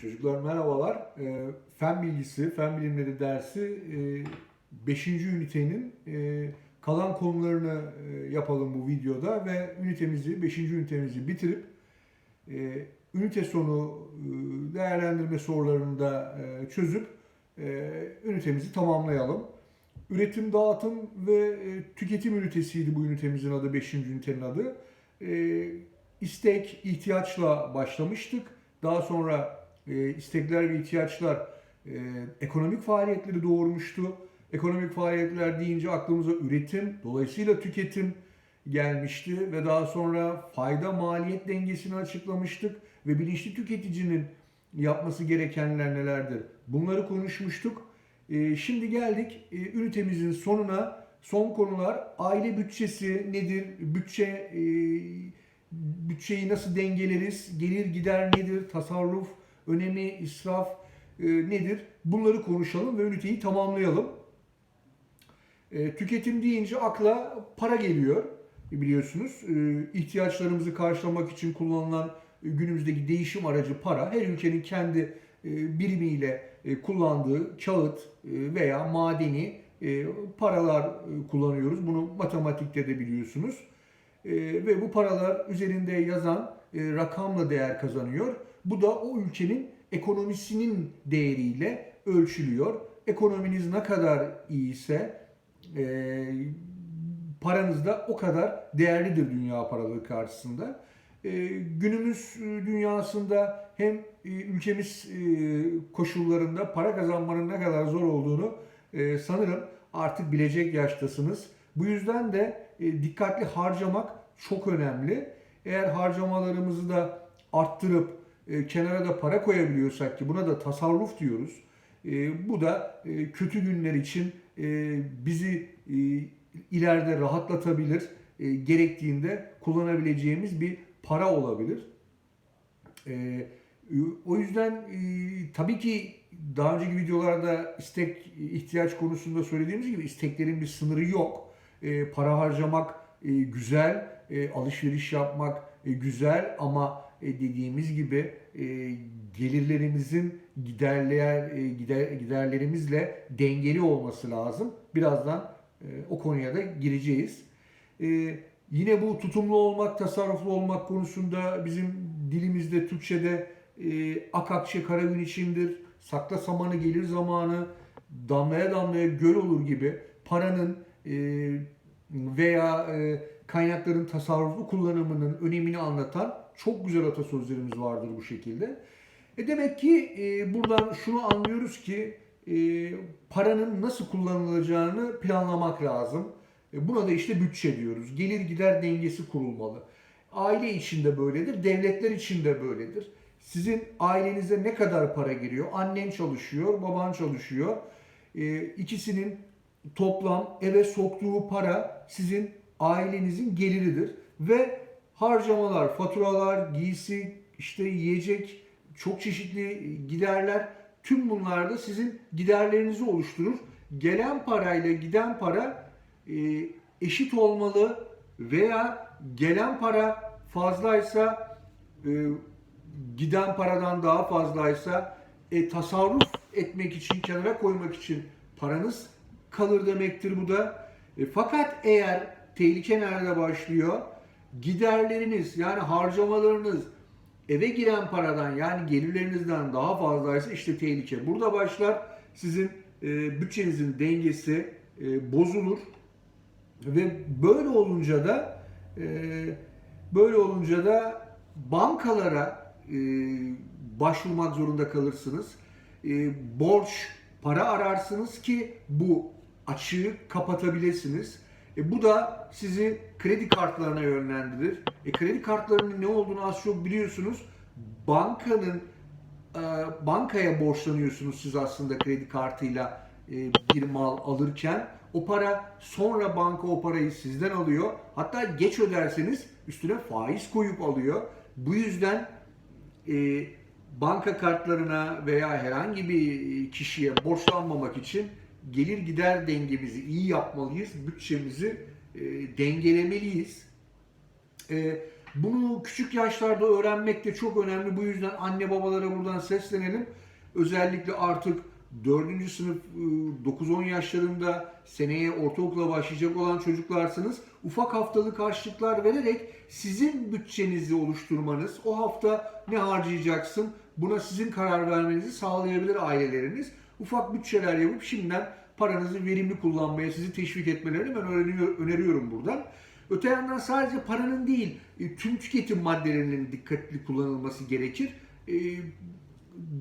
Çocuklar merhabalar. Ee, Fen bilgisi, fen bilimleri dersi 5. ünitenin e, kalan konularını e, yapalım bu videoda ve ünitemizi, 5. ünitemizi bitirip e, ünite sonu e, değerlendirme sorularını da e, çözüp e, ünitemizi tamamlayalım. Üretim, dağıtım ve e, tüketim ünitesiydi bu ünitemizin adı, 5. ünitenin adı. E, istek, ihtiyaçla başlamıştık. Daha sonra e, istekler ve ihtiyaçlar e, ekonomik faaliyetleri doğurmuştu. Ekonomik faaliyetler deyince aklımıza üretim, dolayısıyla tüketim gelmişti ve daha sonra fayda maliyet dengesini açıklamıştık ve bilinçli tüketicinin yapması gerekenler nelerdir? Bunları konuşmuştuk. E, şimdi geldik e, ünitemizin sonuna. Son konular aile bütçesi nedir? Bütçe e, bütçeyi nasıl dengeleriz? Gelir gider nedir? Tasarruf önemi, israf e, nedir? Bunları konuşalım ve üniteyi tamamlayalım. E, tüketim deyince akla para geliyor biliyorsunuz. E, ihtiyaçlarımızı karşılamak için kullanılan e, günümüzdeki değişim aracı para. Her ülkenin kendi e, birimiyle e, kullandığı kağıt e, veya madeni e, paralar e, kullanıyoruz. Bunu matematikte de biliyorsunuz. E, ve bu paralar üzerinde yazan e, rakamla değer kazanıyor. Bu da o ülkenin ekonomisinin değeriyle ölçülüyor. Ekonominiz ne kadar iyiyse e, paranız da o kadar değerlidir dünya paraları karşısında. E, günümüz e, dünyasında hem e, ülkemiz e, koşullarında para kazanmanın ne kadar zor olduğunu sanırım artık bilecek yaştasınız. Bu yüzden de dikkatli harcamak çok önemli. Eğer harcamalarımızı da arttırıp e, kenara da para koyabiliyorsak ki buna da tasarruf diyoruz. E, bu da e, kötü günler için bizi e, ileride rahatlatabilir. Gerektiğinde kullanabileceğimiz bir para olabilir. O yüzden tabii ki daha önceki videolarda istek ihtiyaç konusunda söylediğimiz gibi isteklerin bir sınırı yok. Para harcamak güzel, alışveriş yapmak güzel ama dediğimiz gibi e, gelirlerimizin giderler e, gider, giderlerimizle dengeli olması lazım. Birazdan e, o konuya da gireceğiz. Yine bu tutumlu olmak, tasarruflu olmak konusunda bizim dilimizde, Türkçe'de e, ak kara gün içindir, sakla samanı gelir zamanı, damlaya damlaya göl olur gibi paranın veya kaynakların tasarruflu kullanımının önemini anlatan çok güzel atasözlerimiz vardır bu şekilde. E demek ki e, buradan şunu anlıyoruz ki e, paranın nasıl kullanılacağını planlamak lazım. E, buna da işte bütçe diyoruz. Gelir gider dengesi kurulmalı. Aile içinde böyledir, devletler içinde böyledir. Sizin ailenize ne kadar para giriyor? Annen çalışıyor, baban çalışıyor. E, ikisinin toplam eve soktuğu para sizin ailenizin geliridir. Ve harcamalar, faturalar, giysi, işte yiyecek, çok çeşitli giderler tüm bunlar da sizin giderlerinizi oluşturur. Gelen parayla giden para e, eşit olmalı veya gelen para fazlaysa e, giden paradan daha fazlaysa e, tasarruf etmek için, kenara koymak için paranız kalır demektir bu da. E, fakat eğer tehlike nerede başlıyor? Giderleriniz yani harcamalarınız eve giren paradan yani gelirlerinizden daha fazlaysa işte tehlike. Burada başlar sizin e, bütçenizin dengesi e, bozulur ve böyle olunca da e, böyle olunca da bankalara e, başvurmak zorunda kalırsınız. E, borç, para ararsınız ki bu açığı kapatabilirsiniz. E, bu da sizi kredi kartlarına yönlendirir. E, kredi kartlarının ne olduğunu az çok biliyorsunuz. Bankanın e, bankaya borçlanıyorsunuz siz aslında kredi kartıyla e, bir mal alırken. O para sonra banka o parayı sizden alıyor. Hatta geç öderseniz üstüne faiz koyup alıyor. Bu yüzden e, banka kartlarına veya herhangi bir kişiye borçlanmamak için gelir gider dengemizi iyi yapmalıyız. Bütçemizi e, dengelemeliyiz. E, bunu küçük yaşlarda öğrenmek de çok önemli. Bu yüzden anne babalara buradan seslenelim. Özellikle artık 4. sınıf e, 9-10 yaşlarında seneye ortaokula başlayacak olan çocuklarsınız. Ufak haftalık harçlıklar vererek sizin bütçenizi oluşturmanız, o hafta ne harcayacaksın buna sizin karar vermenizi sağlayabilir aileleriniz. Ufak bütçeler yapıp şimdiden paranızı verimli kullanmaya sizi teşvik etmelerini ben öneriyorum buradan. Öte yandan sadece paranın değil, e, tüm tüketim maddelerinin dikkatli kullanılması gerekir. E,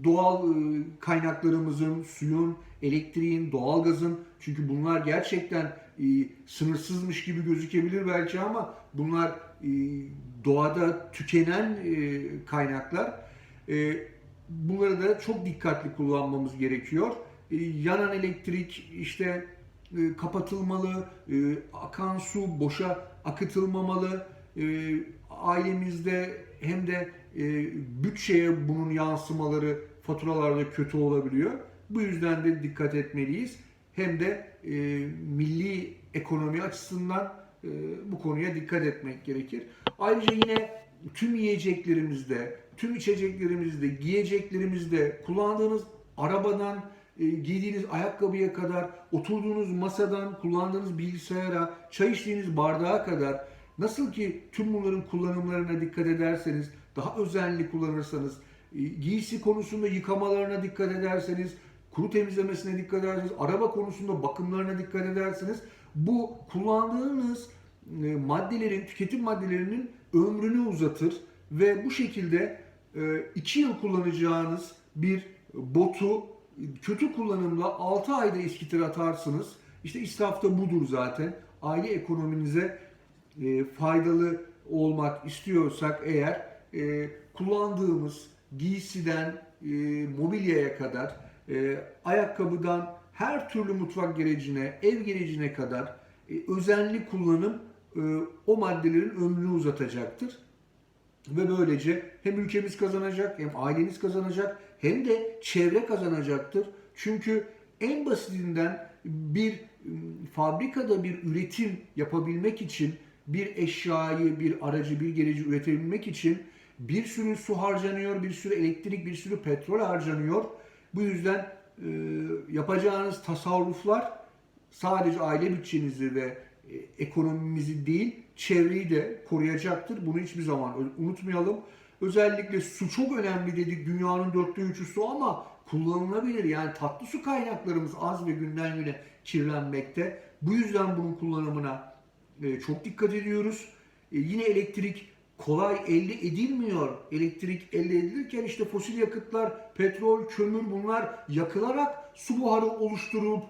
Doğal e, kaynaklarımızın, suyun, elektriğin, doğalgazın çünkü bunlar gerçekten sınırsızmış gibi gözükebilir belki ama bunlar doğada tükenen kaynaklar. Bunları da çok dikkatli kullanmamız gerekiyor. E, yanan elektrik işte e, kapatılmalı, e, akan su boşa akıtılmamalı. Ailemizde hem de bütçeye bunun yansımaları faturalarda kötü olabiliyor. Bu yüzden de dikkat etmeliyiz. Hem de milli ekonomi açısından bu konuya dikkat etmek gerekir. Ayrıca yine tüm yiyeceklerimizde, tüm içeceklerimizde, giyeceklerimizde kullandığınız arabadan e, giydiğiniz ayakkabıya kadar, oturduğunuz masadan, kullandığınız bilgisayara, çay içtiğiniz bardağa kadar nasıl ki tüm bunların kullanımlarına dikkat ederseniz, daha özenli kullanırsanız, e, giysi konusunda yıkamalarına dikkat ederseniz, kuru temizlemesine dikkat ederseniz, araba konusunda bakımlarına dikkat ederseniz, bu kullandığınız e, maddelerin, tüketim maddelerinin ömrünü uzatır ve bu şekilde 2 yıl kullanacağınız bir botu kötü kullanımla 6 ayda eskitir atarsınız. İşte israf budur zaten. Aile ekonominize e, faydalı olmak istiyorsak eğer e, kullandığımız giysiden e, mobilyaya kadar, ayakkabıdan her türlü mutfak gerecine, ev gerecine kadar özenli kullanım o maddelerin ömrünü uzatacaktır. Ve böylece hem ülkemiz kazanacak, hem aileniz kazanacak, hem de çevre kazanacaktır. Çünkü en basitinden bir ım, fabrikada bir üretim yapabilmek için bir eşyayı, bir aracı, bir gereci üretebilmek için bir sürü su harcanıyor, bir sürü elektrik, bir sürü petrol harcanıyor. Bu yüzden e, yapacağınız tasarruflar sadece aile bütçenizi ve e, ekonomimizi değil, çevreyi de koruyacaktır. Bunu hiçbir zaman unutmayalım. Özellikle su çok önemli dedik. Dünyanın dörtte üçü su ama kullanılabilir. Yani tatlı su kaynaklarımız az ve günden güne kirlenmekte. Bu yüzden bunun kullanımına e, çok dikkat ediyoruz. E, yine elektrik kolay elde edilmiyor. Elektrik elde edilirken işte fosil yakıtlar, petrol, kömür bunlar yakılarak su buharı oluşturup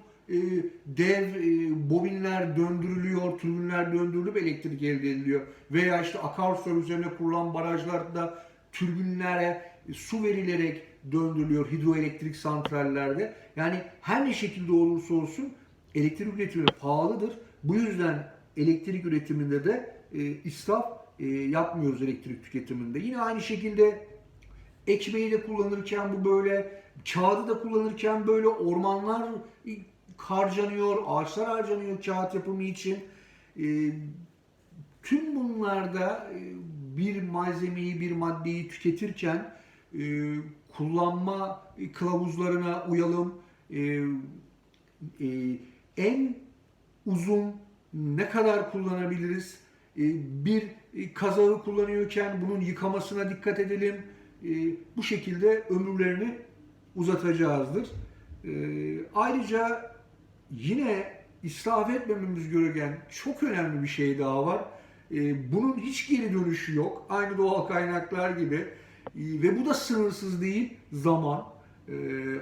dev e, bobinler döndürülüyor, türbinler döndürülüp elektrik elde ediliyor. Veya işte akarsular üzerine kurulan barajlarda türbinlere e, su verilerek döndürülüyor hidroelektrik santrallerde. Yani her ne şekilde olursa olsun elektrik üretimi pahalıdır. Bu yüzden elektrik üretiminde de e, israf e, yapmıyoruz elektrik tüketiminde. Yine aynı şekilde ekmeği de kullanırken bu böyle, kağıdı da kullanırken böyle ormanlar harcanıyor, ağaçlar harcanıyor kağıt yapımı için. E, tüm bunlarda e, bir malzemeyi, bir maddeyi tüketirken e, kullanma kılavuzlarına uyalım. E, e, en uzun ne kadar kullanabiliriz? E, bir kazağı kullanıyorken bunun yıkamasına dikkat edelim. E, bu şekilde ömürlerini uzatacağızdır. E, ayrıca yine israf etmememiz gereken çok önemli bir şey daha var. E, bunun hiç geri dönüşü yok. Aynı doğal kaynaklar gibi. E, ve bu da sınırsız değil. Zaman. E,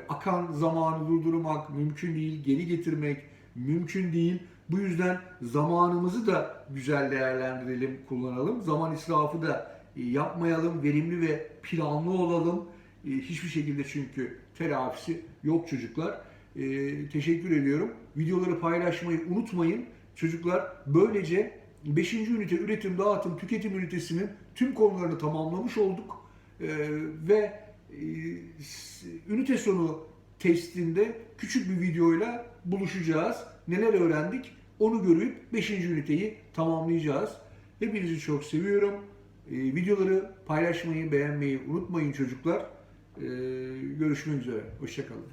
akan zamanı durdurmak mümkün değil. Geri getirmek mümkün değil. Bu yüzden zamanımızı da güzel değerlendirelim, kullanalım. Zaman israfı da e, yapmayalım, verimli ve planlı olalım. Hiçbir şekilde çünkü telafisi yok çocuklar. E, teşekkür ediyorum. Videoları paylaşmayı unutmayın. Çocuklar böylece 5. ünite üretim, dağıtım, tüketim ünitesinin tüm konularını tamamlamış olduk. E, ve e, ünite sonu testinde küçük bir videoyla buluşacağız. Neler öğrendik onu görüp 5. üniteyi tamamlayacağız. Hepinizi çok seviyorum. E, videoları paylaşmayı, beğenmeyi unutmayın çocuklar. E, görüşmek üzere. Hoşçakalın.